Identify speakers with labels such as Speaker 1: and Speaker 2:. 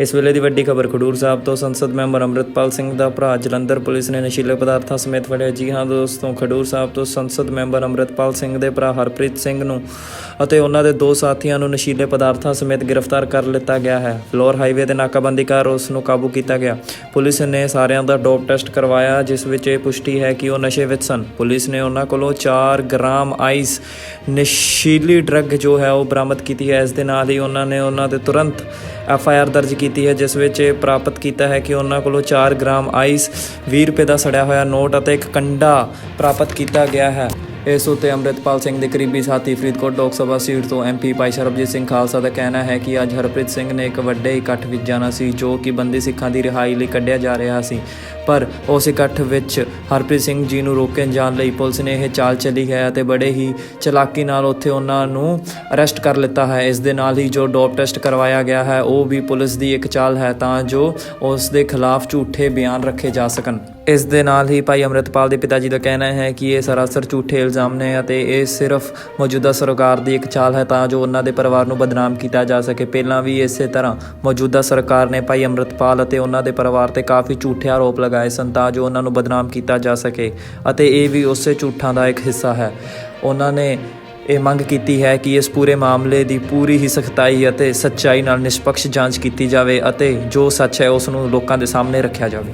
Speaker 1: ਇਸ ਵੇਲੇ ਦੀ ਵੱਡੀ ਖਬਰ, ਖਡੂਰ ਸਾਹਿਬ ਤੋਂ ਸੰਸਦ ਮੈਂਬਰ ਅੰਮ੍ਰਿਤਪਾਲ ਸਿੰਘ ਦਾ ਭਰਾ ਜਲੰਧਰ ਪੁਲਿਸ ਨੇ ਨਸ਼ੀਲੇ ਪਦਾਰਥਾਂ ਸਮੇਤ ਫੜਿਆ। ਜੀ ਹਾਂ ਦੋਸਤੋ, ਖਡੂਰ ਸਾਹਿਬ ਤੋਂ ਸੰਸਦ ਮੈਂਬਰ ਅੰਮ੍ਰਿਤਪਾਲ ਸਿੰਘ ਦੇ ਭਰਾ ਹਰਪ੍ਰੀਤ ਸਿੰਘ ਨੂੰ ਅਤੇ ਉਹਨਾਂ ਦੇ ਦੋ ਸਾਥੀਆਂ ਨੂੰ ਨਸ਼ੀਲੇ ਪਦਾਰਥਾਂ ਸਮੇਤ ਗ੍ਰਿਫਤਾਰ ਕਰ ਲਿੱਤਾ ਗਿਆ ਹੈ। ਫਲੋਰ ਹਾਈਵੇ ਤੇ ਨਾਕਾਬੰਦੀ ਕਰ ਉਸ ਨੂੰ ਕਾਬੂ ਕੀਤਾ ਗਿਆ। ਪੁਲਿਸ ਨੇ ਸਾਰਿਆਂ ਦਾ ਡੋਪ ਟੈਸਟ ਕਰਵਾਇਆ, ਜਿਸ ਵਿੱਚ ਇਹ ਪੁਸ਼ਟੀ ਹੈ ਕਿ ਉਹ ਨਸ਼ੇ ਵਿੱਚ ਸਨ। ਪੁਲਿਸ ਨੇ ਉਹਨਾਂ ਕੋਲੋਂ 4 ਗ੍ਰਾਮ ਆਈਸ ਨਸ਼ੀਲੀ ਡਰੱਗ ਜੋ ਹੈ ਉਹ ਬਰਾਮਦ ਕੀਤੀ ਹੈ। ਇਸ ਦੇ ਨਾਲ ਹੀ ਉਹਨਾਂ ਨੇ ਉਹਨਾਂ ਦੇ ਤੁਰੰਤ ਐਫ ਆਈ ਆਰ ਦਰਜ ਕੀਤੀ ਕੀਤੀ ਹੈ, ਜਿਸ ਵਿੱਚ ਇਹ ਪ੍ਰਾਪਤ ਕੀਤਾ ਹੈ ਕਿ ਉਹਨਾਂ ਕੋਲੋਂ 4 ਗ੍ਰਾਮ ਆਈਸ 20 ਰੁਪਏ ਦਾ ਸੜਿਆ ਹੋਇਆ ਨੋਟ ਅਤੇ ਇੱਕ ਕੰਡਾ ਪ੍ਰਾਪਤ ਕੀਤਾ ਗਿਆ ਹੈ। ਇਸ ਉੱਤੇ ਅੰਮ੍ਰਿਤਪਾਲ ਸਿੰਘ ਦੇ ਕਰੀਬੀ ਸਾਥੀ ਫਰੀਦਕੋਟ ਲੋਕ ਸਭਾ ਸੀਟ ਤੋਂ ਐਮਪੀ ਭਾਈ ਸਰਬਜੀਤ ਸਿੰਘ ਖਾਲਸਾ ਦਾ ਕਹਿਣਾ ਹੈ ਕਿ ਅੱਜ ਹਰਪ੍ਰੀਤ ਸਿੰਘ ਨੇ ਇੱਕ ਵੱਡੇ ਇਕੱਠ ਵਿੱਚ ਜਾਣਾ ਸੀ, ਜੋ ਕਿ ਬੰਦੀ ਸਿੱਖਾਂ ਦੀ ਰਿਹਾਈ ਲਈ ਕੱਢਿਆ ਜਾ ਰਿਹਾ ਸੀ। ਪਰ ਉਸ ਇਕੱਠ ਵਿੱਚ ਹਰਪ੍ਰੀਤ ਸਿੰਘ ਜੀ ਨੂੰ ਰੋਕਣ ਜਾਣ ਲਈ ਪੁਲਿਸ ਨੇ ਇਹ ਚਾਲ ਚੱਲੀ ਹੈ ਅਤੇ ਬੜੇ ਹੀ ਚਲਾਕੀ ਨਾਲ ਉੱਥੇ ਉਹਨਾਂ ਨੂੰ ਅਰੈਸਟ ਕਰ ਲਿੱਤਾ ਹੈ। ਇਸ ਦੇ ਨਾਲ ਹੀ ਜੋ ਡੋਪ ਟੈਸਟ ਕਰਵਾਇਆ ਗਿਆ ਹੈ, ਉਹ ਵੀ ਪੁਲਿਸ ਦੀ ਇੱਕ ਚਾਲ ਹੈ ਤਾਂ ਜੋ ਉਸ ਦੇ ਖਿਲਾਫ ਝੂਠੇ ਬਿਆਨ ਰੱਖੇ ਜਾ ਸਕਣ। ਇਸ ਦੇ ਨਾਲ ਹੀ ਭਾਈ ਅੰਮ੍ਰਿਤਪਾਲ ਦੇ ਪਿਤਾ ਜੀ ਦਾ ਕਹਿਣਾ ਹੈ ਕਿ ਇਹ ਸਰਾਸਰ ਝੂਠੇ ਇਲਜ਼ਾਮ ਨੇ ਅਤੇ ਇਹ ਸਿਰਫ ਮੌਜੂਦਾ ਸਰਕਾਰ ਦੀ ਇੱਕ ਚਾਲ ਹੈ ਤਾਂ ਜੋ ਉਹਨਾਂ ਦੇ ਪਰਿਵਾਰ ਨੂੰ ਬਦਨਾਮ ਕੀਤਾ ਜਾ ਸਕੇ। ਪਹਿਲਾਂ ਵੀ ਇਸੇ ਤਰ੍ਹਾਂ ਮੌਜੂਦਾ ਸਰਕਾਰ ਨੇ ਭਾਈ ਅੰਮ੍ਰਿਤਪਾਲ ਅਤੇ ਉਹਨਾਂ ਦੇ ਪਰਿਵਾਰ ਤੇ ਕਾਫੀ ਝੂਠੇ ਆਰੋਪ ਲਗਾਏ ਸਨ ਤਾਂ ਜੋ ਉਹਨਾਂ ਨੂੰ ਬਦਨਾਮ ਕੀਤਾ ਜਾ ਸਕੇ ਅਤੇ ਇਹ ਵੀ ਉਸੇ ਝੂਠਾਂ ਦਾ ਇੱਕ ਹਿੱਸਾ ਹੈ। ਉਹਨਾਂ ਨੇ ਇਹ ਮੰਗ ਕੀਤੀ ਹੈ ਕਿ ਇਸ ਪੂਰੇ ਮਾਮਲੇ ਦੀ ਪੂਰੀ ਹੀ ਸਖਤਾਈ ਅਤੇ ਸੱਚਾਈ ਨਾਲ ਨਿਸ਼ਪਕਸ਼ ਜਾਂਚ ਕੀਤੀ ਜਾਵੇ ਅਤੇ ਜੋ ਸੱਚ ਹੈ ਉਸ ਨੂੰ ਲੋਕਾਂ ਦੇ ਸਾਹਮਣੇ ਰੱਖਿਆ ਜਾਵੇ।